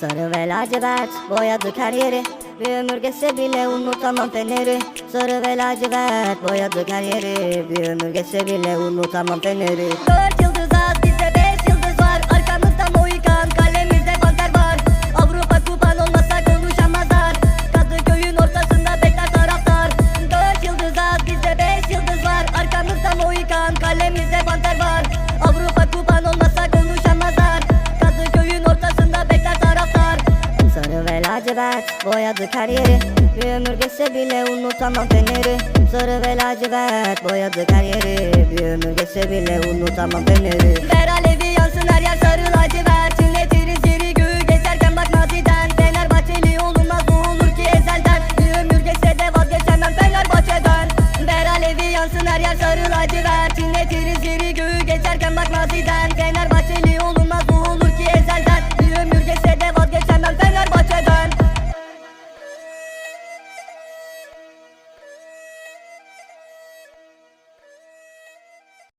Sarı ve lacivert boyadık her yeri. Bir ömür geçse bile unutamam feneri. Sarı ve lacivert boyadık her yeri. Bir ömür geçse bile unutamam feneri. Dört yıldız az bizde beş yıldız var. Arkamızda Mohikan kalemizde panter var. Avrupa kupan olmasa konuşamazlar. Kadıköy'ün ortasında bekler taraftar. Dört yıldız az bizde beş yıldız var. Arkamızda Mohikan kalemizde lacivert boyadık her Bir ömür geçse bile unutamam feneri. Sarı ve lacivert boyadık her yeri. Bir ömür geçse bile unutamam feneri. Ver alevi yansın her yer sarı lacivert. Tünetiriz yeri göğü gezerken bak maziden Fenerbahçeli olunmaz bu olur ki ezelden. Bir ömür geçse de vazgeçemem Fenerbahçe'den. Ver alevi yansın her yer sarı lacivert.